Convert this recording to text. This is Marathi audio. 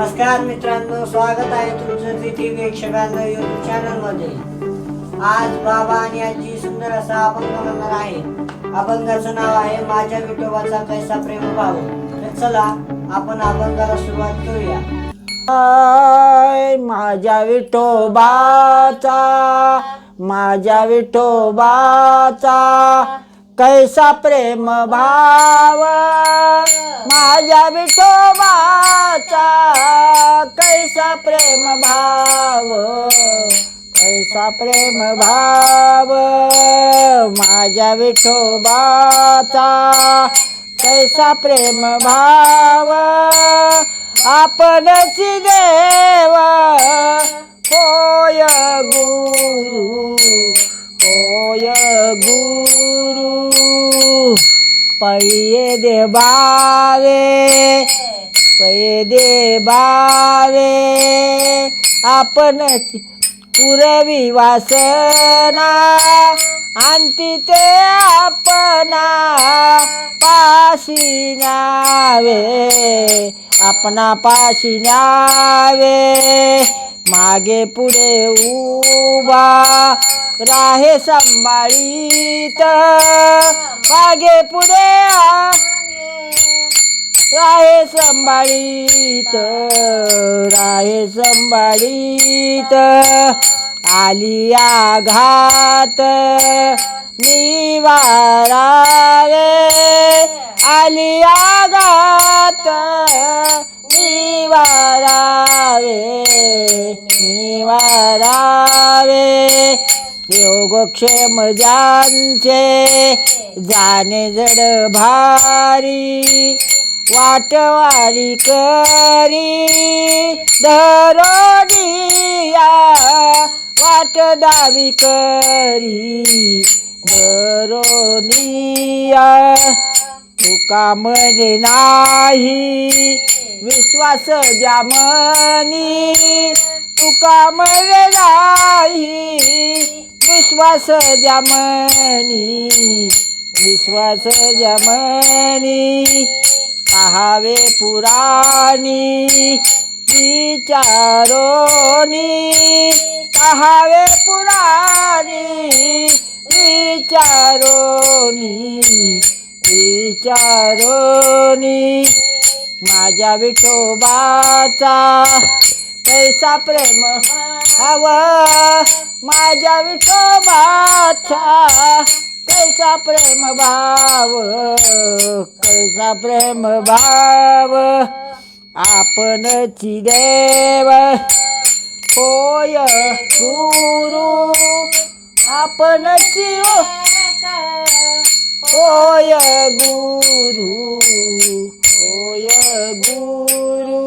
नमस्कार मित्रांनो स्वागत आहे तुमचं तिथे प्रेक्षकांना युट्यूब चॅनलमध्ये आज बाबा आणि आजी सुंदर असा अभंग म्हणणार आहे. अभंगाचं नाव आहे माझ्या विठोबाचा कैसा प्रेम भाव तर चला आपण अभंगाला सुरुवात करूया. माझ्या विठोबाचा माझ्या विठोबाचा कैसा प्रेम भाव? माझ्या विठोबाचा कैसा प्रेम भाव? कैसा प्रेम भाव? माझ्या विठोबाचा कैसा प्रेम भाव? आपणच देव होय गुरु होय गुरु पै दे बावे पै दे बावे आपणच पुरवी वासना आणती ते आपणा पाशी न्यावे आपणा पाशी न्यावे मागे पुढे उभा राहे सांभाळीत. मागे पुढे राहे संभाळीत. राहे संभाळीत. आली आघात. निवारावे आली आघात. निवारावे निवारावे योगक्षेम ज्यांचे जाणे जड भारी वाटवारी करी धरोडिया वाट दावी करी धरोनिया तुका म्हणे नाही विश्वास जामनी तुका म्हणे नाही विश्वास जमनी विश्वास जमनी पहावे पुराणी विचारोनी पहावे पुराणी विचारोनी विचारोनी माझ्या विठोबाचा कैसा प्रेम हव माझ्या विठोबाचा कैसा प्रेम भाव कैसा प्रेम भाव आपणची देव होय गुरु आपणची होय गुरु होय गुरु